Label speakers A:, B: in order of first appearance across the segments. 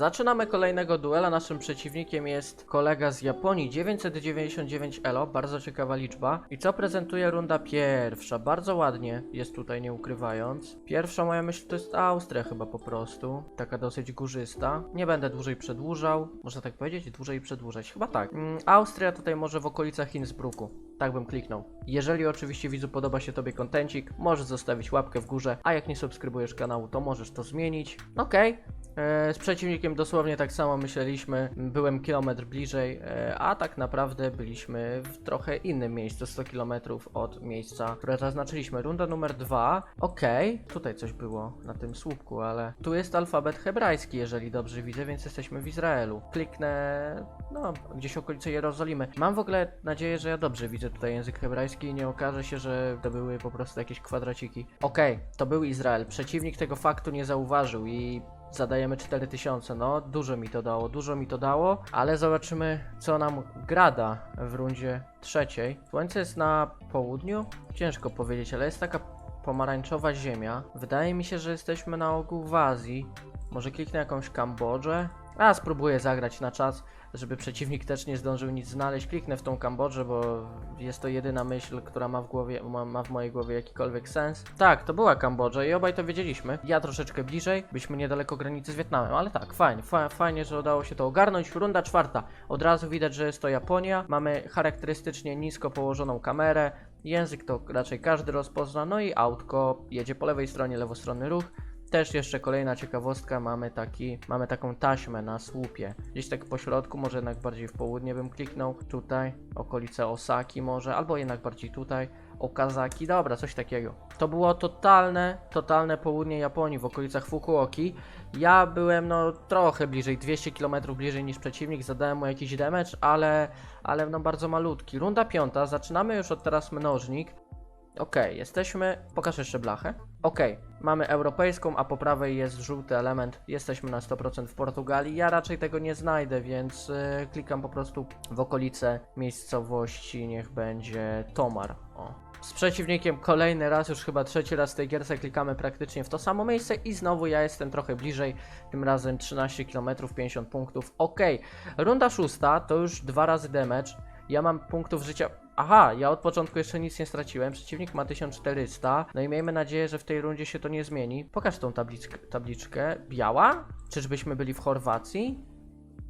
A: Zaczynamy kolejnego duela. Naszym przeciwnikiem jest kolega z Japonii 999 elo, bardzo ciekawa liczba. I co prezentuje runda pierwsza? Bardzo ładnie jest tutaj, nie ukrywając. Pierwsza moja myśl to jest Austria chyba po prostu. Taka dosyć górzysta. Nie będę dłużej przedłużał. Można tak powiedzieć? Dłużej przedłużać. Chyba tak. Mm, Austria tutaj może w okolicach Innsbrucku. Tak bym kliknął. Jeżeli oczywiście widzu podoba się tobie kontencik, możesz zostawić łapkę w górze, a jak nie subskrybujesz kanału, to możesz to zmienić. Okej. E, Z przeciwnikiem dosłownie tak samo myśleliśmy, byłem kilometr bliżej, e, a tak naprawdę byliśmy w trochę innym miejscu, 100 km od miejsca, które zaznaczyliśmy. Runda numer dwa. Okej, tutaj coś było na tym słupku, ale tu jest alfabet hebrajski, jeżeli dobrze widzę, więc jesteśmy w Izraelu. Kliknę, no, gdzieś okolice Jerozolimy. Mam w ogóle nadzieję, że ja dobrze widzę tutaj język hebrajski i nie okaże się, że to były po prostu jakieś kwadraciki. Okej, to był Izrael. Przeciwnik tego faktu nie zauważył i zadajemy 4000. No, dużo mi to dało, dużo mi to dało, ale zobaczymy, co nam grada w rundzie trzeciej. Słońce jest na południu? Ciężko powiedzieć, ale jest taka pomarańczowa ziemia. Wydaje mi się, że jesteśmy na ogół w Azji. Może kliknę jakąś Kambodżę? A, spróbuję zagrać na czas, żeby przeciwnik też nie zdążył nic znaleźć. Kliknę w tą Kambodżę, bo jest to jedyna myśl, która ma w głowie, ma, ma w mojej głowie jakikolwiek sens. Tak, to była Kambodża i obaj to wiedzieliśmy. Ja troszeczkę bliżej, byliśmy niedaleko granicy z Wietnamem, ale tak, fajnie, fa fajnie, że udało się to ogarnąć. Runda czwarta. Od razu widać, że jest to Japonia. Mamy charakterystycznie nisko położoną kamerę. Język to raczej każdy rozpozna, no i autko jedzie po lewej stronie, lewostronny ruch. Też jeszcze kolejna ciekawostka, mamy taki, mamy taką taśmę na słupie. Gdzieś tak po środku, może jednak bardziej w południe bym kliknął. Tutaj, okolice Osaki może, albo jednak bardziej tutaj. Okazaki, dobra, coś takiego. To było totalne, totalne południe Japonii, w okolicach Fukuoki. Ja byłem no trochę bliżej, 200 km bliżej niż przeciwnik, zadałem mu jakiś damage, ale, ale no bardzo malutki. Runda piąta, zaczynamy już od teraz mnożnik. Okej, jesteśmy. Pokaż jeszcze blachę. Okej, mamy europejską, a po prawej jest żółty element. Jesteśmy na 100% w Portugalii. Ja raczej tego nie znajdę, więc y, klikam po prostu w okolice miejscowości. Niech będzie Tomar. O. Z przeciwnikiem kolejny raz, już chyba trzeci raz w tej gierce klikamy praktycznie w to samo miejsce i znowu ja jestem trochę bliżej, tym razem 13 km, 50 punktów. Okej, runda szósta to już dwa razy damage. Ja mam punktów życia. Aha, ja od początku jeszcze nic nie straciłem. Przeciwnik ma 1400. No i miejmy nadzieję, że w tej rundzie się to nie zmieni. Pokaż tą tabliczkę. Biała? Czyżbyśmy byli w Chorwacji?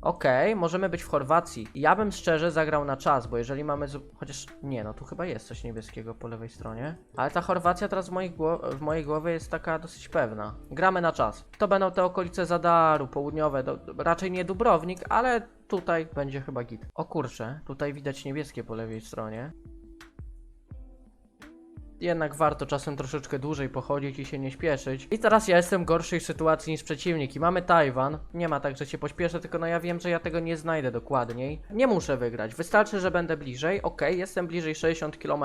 A: Okej, możemy być w Chorwacji. Ja bym szczerze zagrał na czas, bo jeżeli mamy. Chociaż nie, no tu chyba jest coś niebieskiego po lewej stronie. Ale ta Chorwacja teraz w gło- w mojej głowie jest taka dosyć pewna. Gramy na czas. To będą te okolice Zadaru, południowe, do, raczej nie Dubrownik, ale tutaj będzie chyba git. O kurczę, tutaj widać niebieskie po lewej stronie. Jednak warto czasem troszeczkę dłużej pochodzić i się nie śpieszyć. I teraz ja jestem w gorszej sytuacji niż przeciwnik i mamy Tajwan. Nie ma tak, że się pośpieszę, tylko no ja wiem, że ja tego nie znajdę dokładniej. Nie muszę wygrać, wystarczy, że będę bliżej. Ok, jestem bliżej 60 km.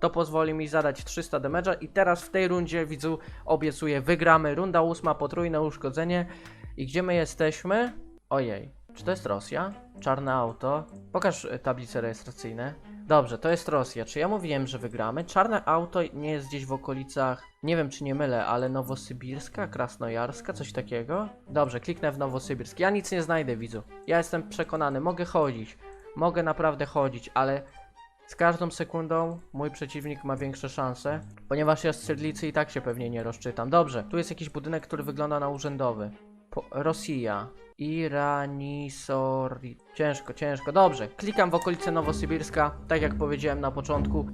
A: To pozwoli mi zadać 300 damage'a i teraz w tej rundzie, widzu, obiecuję, wygramy. Runda ósma, potrójne uszkodzenie. I gdzie my jesteśmy? Ojej, czy to jest Rosja? Czarne auto. Pokaż e, tablice rejestracyjne. Dobrze, to jest Rosja. Czy ja mówiłem, że wygramy? Czarne auto nie jest gdzieś w okolicach, nie wiem czy nie mylę, ale Nowosybirska, Krasnojarska, coś takiego? Dobrze, kliknę w Nowosybirsk. Ja nic nie znajdę, widzu. Ja jestem przekonany, mogę chodzić. Mogę naprawdę chodzić, ale z każdą sekundą mój przeciwnik ma większe szanse, ponieważ ja z Cydlicy i tak się pewnie nie rozczytam. Dobrze, tu jest jakiś budynek, który wygląda na urzędowy. Po Rosja. Iranisori. Ciężko, ciężko. Dobrze, klikam w okolice Nowosybirska, tak jak powiedziałem na początku.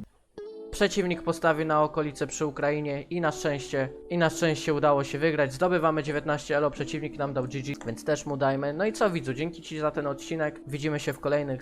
A: Przeciwnik postawił na okolice przy Ukrainie i na szczęście, i na szczęście udało się wygrać. Zdobywamy 19 elo, przeciwnik nam dał GG, więc też mu dajmy. No i co widzu, dzięki Ci za ten odcinek. Widzimy się w kolejnych